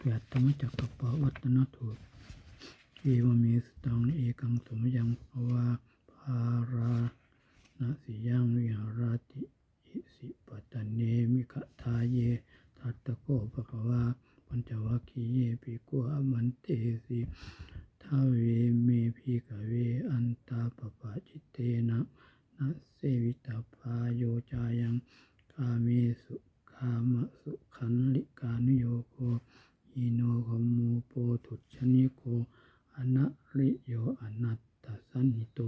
เปียตมจักกปวัตนทูตเอวเมสตังเอกังสมยังภวาภารานสิยังวิหารติอิสิปตะเนมิขทาเยทัตตะโกภะคะวาปัญจวัคคีเยปิโกอมันเตสิทาเวเมพิกเวอันตาปปะจิตเตนะนะเสวิตาพาโยจายังกาเมสุกามสุขันลิกานุโยโก อิโนขมูโปทุชนิโกอนะริโยอนัตตสันนิโต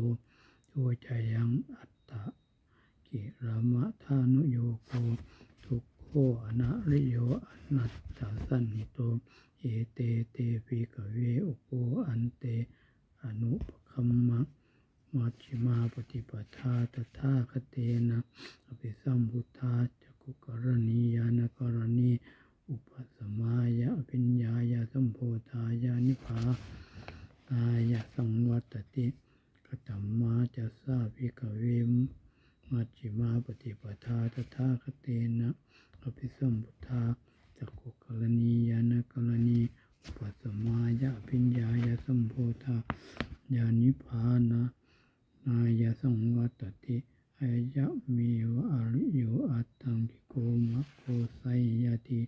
โยจายังอัตตะกิรมะทานุโยโกทุกโขอนะริโยอนัตตสันนิโตเอเตเตปิกเวอุโกอันเตอนุปคัมมะมัชฌิมาปฏิปทาตถาคเตนะอภิสัมพุทธาจักุกรณียานกรณี อุปสมายะปิญญายะสัมโพธายานิพพานายะสังวัตติกตัมมาจะสาภิกเวมมัชฌิมาปฏิปทาตถาคเตนะอภิสัมพุทธาจักขุกรณียานกรณีอุปสมายะปิญญายะสัมโพธายานิพพานะนายสังวัตติ ยะเมวะอริโยอัตตังกิโกมะโกไสยติ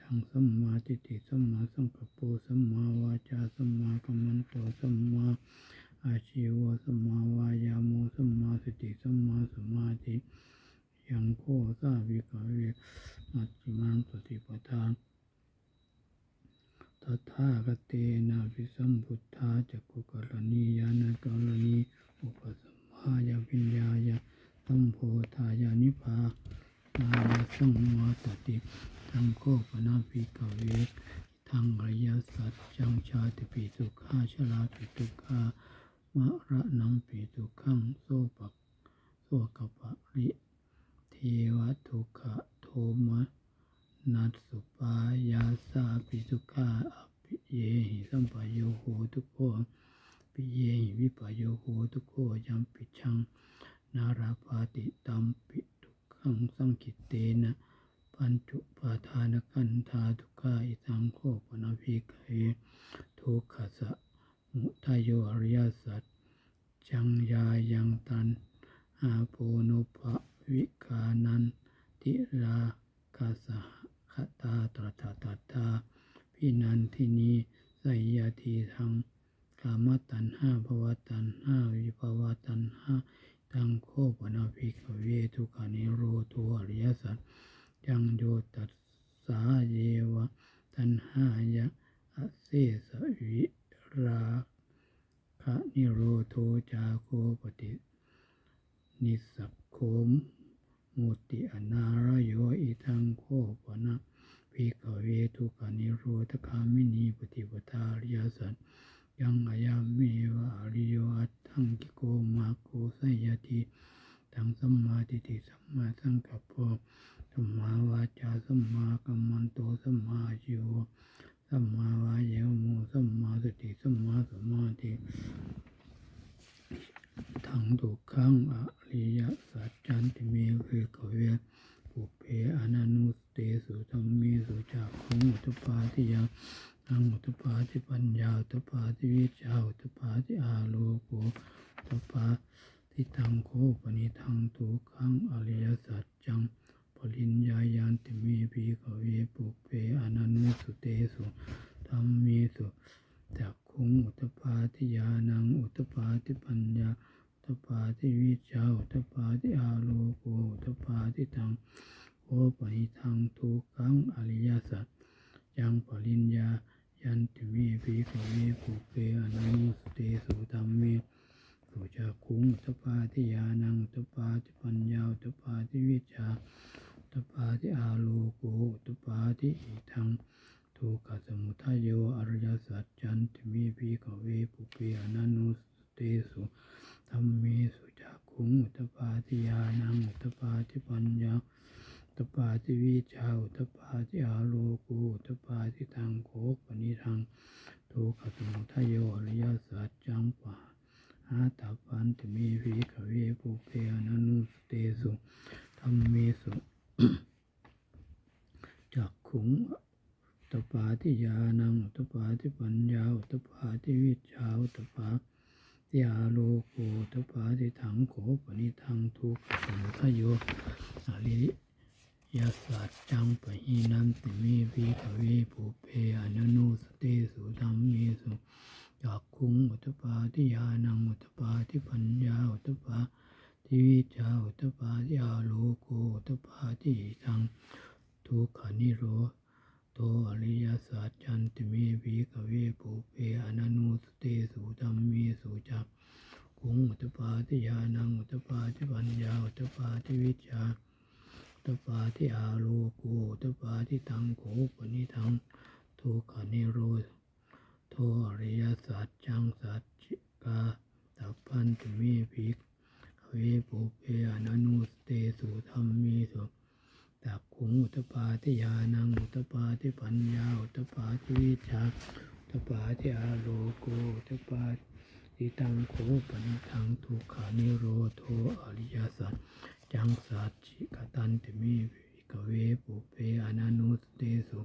ทังสัมมาทิฏฐิสัมมาสังกัปโปสัมมาวาจาสัมมากัมมันโตสัมมาอาชีวะสัมมาวายาโมสัมมาสติสัมมาสมาธิยังโคสาวิกาเวมัจจิมังปฏิปทาตถาคเตนะวิสัมพุทธาจักขุกรณียานกรณีอุปสมายาวิญญายะ สัมโพธายานิพานายสังวัตติทังโคปนาภิกเวทังริยะสัจจังชาติปิสุขาชราปิทุกขามะระนังปิทุขังโสปักโสกปะริเทวทุกขโทมะนัสสุปายาสาปิสุขาอภิเยหิสัมปโยโหทุกโขปิเยหิวิปโยโหทุกโขยัมปิชัง นาราปาติตัมปิทุกขังสังคิตเตนะปัญจุปาทานกันธาทุกขาอิสังโฆปนาภิกเวทุกขสะมุทายโยอริยสัจจังยายังตันอาโปโนภวิกานันติราคาสหคตาตรตาตาตาพินันทินีไสยทีทังกามตัณหาภวตัณหาวิภวตัณหา ตังโคปนาภิกเวทุกานิโรธอริยสัจยังโยตัสสาเยวะตัณหายะอเสสวิราคะนิโรโทจาโคปฏินิสสโคมมุติอนารโยอิทังโคปนะภิกเวทุกานิโรธคามินีปฏิปทาริยสัจยังอายามีวะอริโยอัต ถังกิโกมาโกไสยติทังสัมมาทิฏฐิสัมมาสังกัปโปสัมมาวาจาสัมมากัมมันโตสัมมาอาชีวสัมมาวายาโมสัมมาสติสัมมาสมาธิทังทุกขังอริยสัจจันติเมวิกเวปุเพอนันุสเตสุธรรมเมสุจักขุงอุตปาทิยังนังอุตปาทิปัญญาอุตปาทิวิจาอุตปาทิอาโลโกอุตปาทิทังโคปนิทังทุกขังอริยสัจจังปริญญายันติเมภิก เปอนันุสุเตสุธรรมเมสุจักขุงอุตปาทิยานังอุตปาทิปัญญาอุตปาทิวิจาอุตปาทิอาโลโกอุตปาทิทังโอปนิทังทุกังอริยสัจยังปริญญายันติเมภิกขเวปุเปอนันุสเตสุธรรมเมสุจักขุงอุตปาทิยานังอุตปาทิปัญญาอุตปาทิวิจา ตปาทิอาโลโกอุตปาทิอิทังทุกขสมุทัยโยอริยสัจจันติมีพีกเวปุเปอนันุสเตสุธรรมเมสุจักขุงอุตปาทิยานังอุตปาทิปัญญาอุตปาทิวิชาอุตปาทิอาโลกุอุตปาทิทังโคปนิทังทุกขสมุทัยโยอริยสจจังปะอาตาปันติมีพีกเวปุเปอนันนุสเตสุธรรมเมสุ จักขุง ตปาทิญาณังอุตปาทิปัญญาอุตปาทิวิชชาอุตปาทิอาโลโกอุตปาทิถังโขปนิทังทุกขสมุทโยอ ริยสัจจังปะหินันติเมวิกเวปุเพอนันุสเตสุธรรมเมสุจักคุงอุตปาทิญาณังอุตปาทิปัญญาอุตปาทิวิชาอุตปาทิอาโลโกอุตปาทิทังทุกขานิโรโตอริยสัจจันติเมวิกเวปุเปอนันุสเตสุธรรมเมสุจักคุงอุตปาทิญาณังอุตปาทิปัญญาอุตปาทิวิชา ตปาทิอาโลโกอุตปาทิตังโขปนิทังทุกขานิโรโทอริยสัจจังสัจจิกาตัพพันติเมวิกเวปุเปอนันุสเตสุธรรมเมสุตักขุงอุตปาทิยานังอุตปาทิปัญญาอุตปาทิวิชาอุตปาทิอาโลโกอุตปาทิตังโขปนิทังทุกขานิโรโทอริยสัจ จังสัจจิกตันติมิวิกเวปุเปอนันุสเตสุ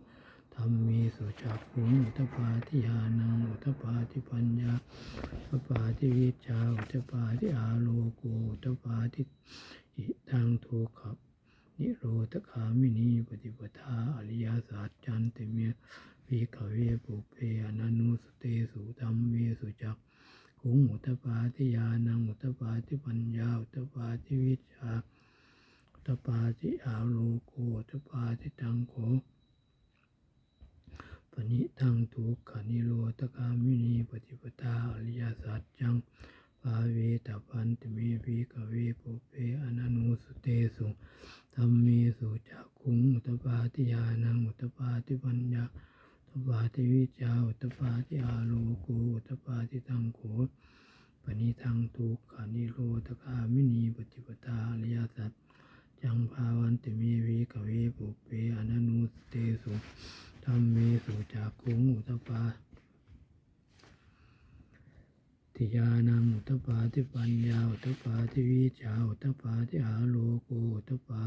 ธรรมเมสุจักขุงอุตปาทิยานังอุตปาทิปัญญาอุตปาทิวิชาอุตปาทิอาโลโกอุตปาทิอิทังทุกขนิโรธคามินีปฏิปทาอริยสัจจันติเมวิขเวปุเพอนันุสเตสุธรรมเมสุจักขุงอุตปาทิยานังอุตปาทิปัญญาอุตปาทิวิชา ตปาทิอาโลโกอุตปาทิตังโขปณิทังทุกขานิโรธคามินีปฏิปทาอริยสัจจังปาเวตาพันติเมวิกเวปุเพอนันุสเตสุธรรมเมสุจักขุงอุตปาทิยานังอุตปาทิปัญญาอุตปาทิวิจาอุตปาทิอาโลโกอุตปาทิตังโขปณิทังทุกขานิโรธคามินีปฏิปทาอริยสัจ ติเมวิกเวปุเพอนันุสเตสุธรรมเมสุจักขุงอุตปาทิยานังอุตปาทิปัญญาอุตปาทิวิชาอุตปาทิอาโลโกอุตปา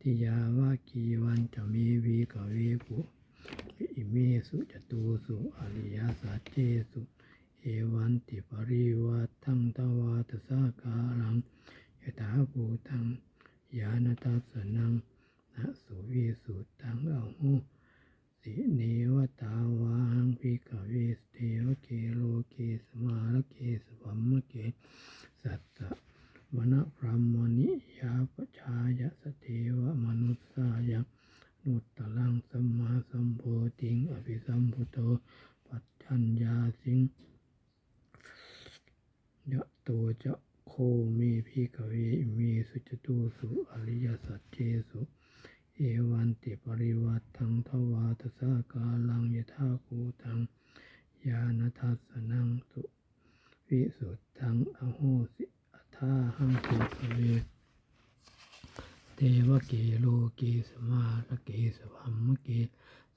ทิยาวากีวันจะมีวีกเวปุอิเมสุจตุสุอริยสัจเจสุเอวันติปริวัตทังตวาตสากาลังยถาภูตัง ยานตัสนังนะสุวิสุตตังเอาหูสิเนวตาวังพิกเวสเทวเกโลเกสมาลเกสพัมมเกสัตตะวนะพรหมนิยาปชายสเทวมนุสสายนุตตลังสัมมาสัมโพธิงอภิสัมพุโตปัจจัญญาสิงยะตัวจะ เมพิกเวอิเมสุจตุสุอริยสัจเจสุเอวันติปริวัตทังทวาตสากาลังยถาภูตังยานทัสนังสุวิสุทธังอโหสิอัฏฐาหังสุขเวเทวเกโลเกสมาลเกสพัมมเก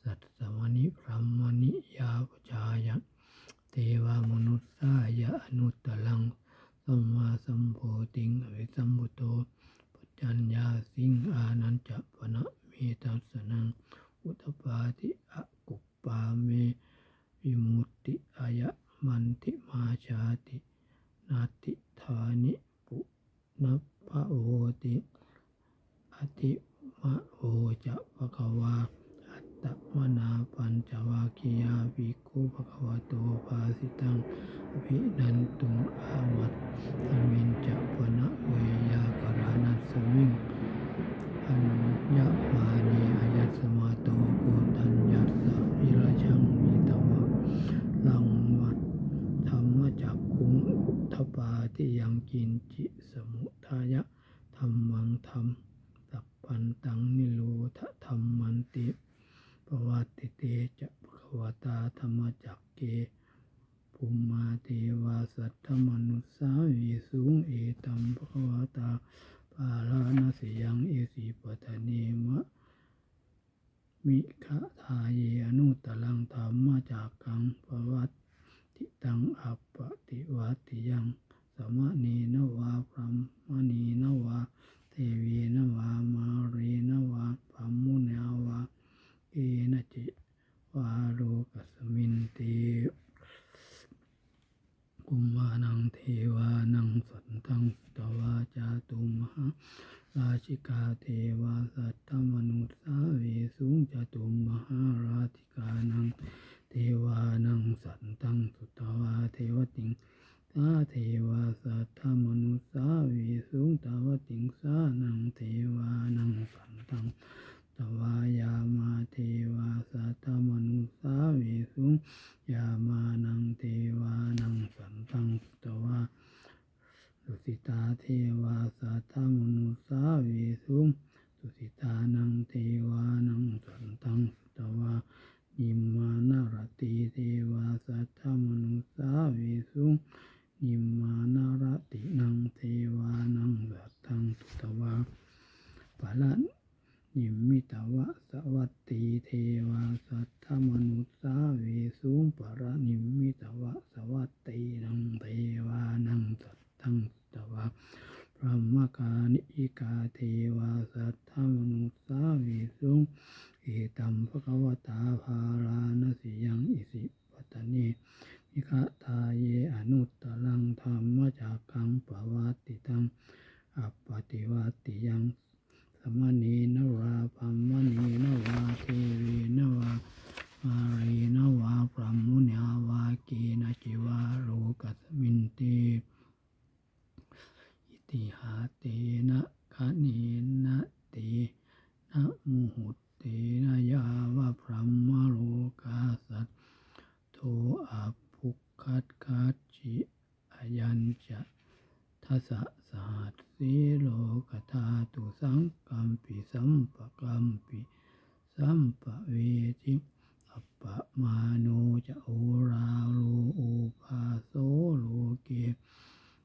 สัตสวนิพรหมนิยาปชายะเทวามนุสสายะอนุตตลัง สัมมาสัมโพธิงอวิสัมพุโตปัจจัญญาสิงอานันจะปนะเมตัสนังอุตปาทิอะกุปปาเมวิมุตติอายะมันติมาชาตินาติธานิปุนัพพะโหติอติมะโหจะภะคะวาอัตตมนาปัญจวาคียาภิกขุภะคะวะโตภาสิตังอภินันตุงอามัตตมินจะปนะเวยากรานัสสมิง อัญญมานีอายัสมาโตโกตัญญัสสะวิราชังมีตวะลังวัดธรรมจักคุงอุทปาทิยังกิน จิสมุทายะธรรมังธรรมสัพพันตังนิโรธธรรมันติปวัติเตจะภควตาธรรมจักเกภูมาเทวาสัทธมนุสสาวิสุงเอตัมภควตาปาลานาสิยังเอสีปทานีมะมิคะทาเยอนุตลังธรรมจากกังปวัตติตังอัปปติวัติยัง มะนีนวาพรหมณีนวาเทวีนวามารีนวาพรมุนาวาเอนจิวาโรกัสมินติกุมมานังเทวานังสันตังตวาจาตุมหาราชิกาเทวาสา มานารติเต กาเทวาสัทธมนุสสาวิสุงอิตัมภควตาภารานสิยังอิสิปตนีมิคาทาเยอนุตตลังธรรมจากขังปวัติตังอัปติวัติยังสมณีนราพัมมณีนวาเทวีนวามารีนวาพรหมุนาวากีน ปิสัมปเวทิอัปปะมาโนจะโอราโลโอปาโซโลเก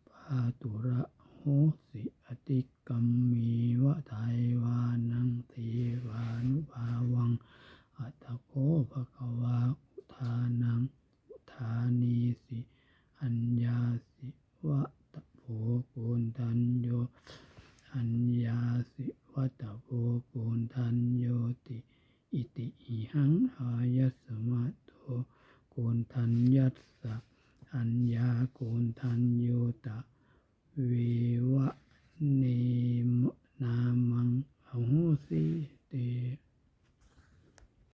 ปาตุระโหสิอติกรมมีวะไทยวานังเทวานุภาวัง อัตโคภะกะวาอุทานังุทานีสิ อัญญาสิวะ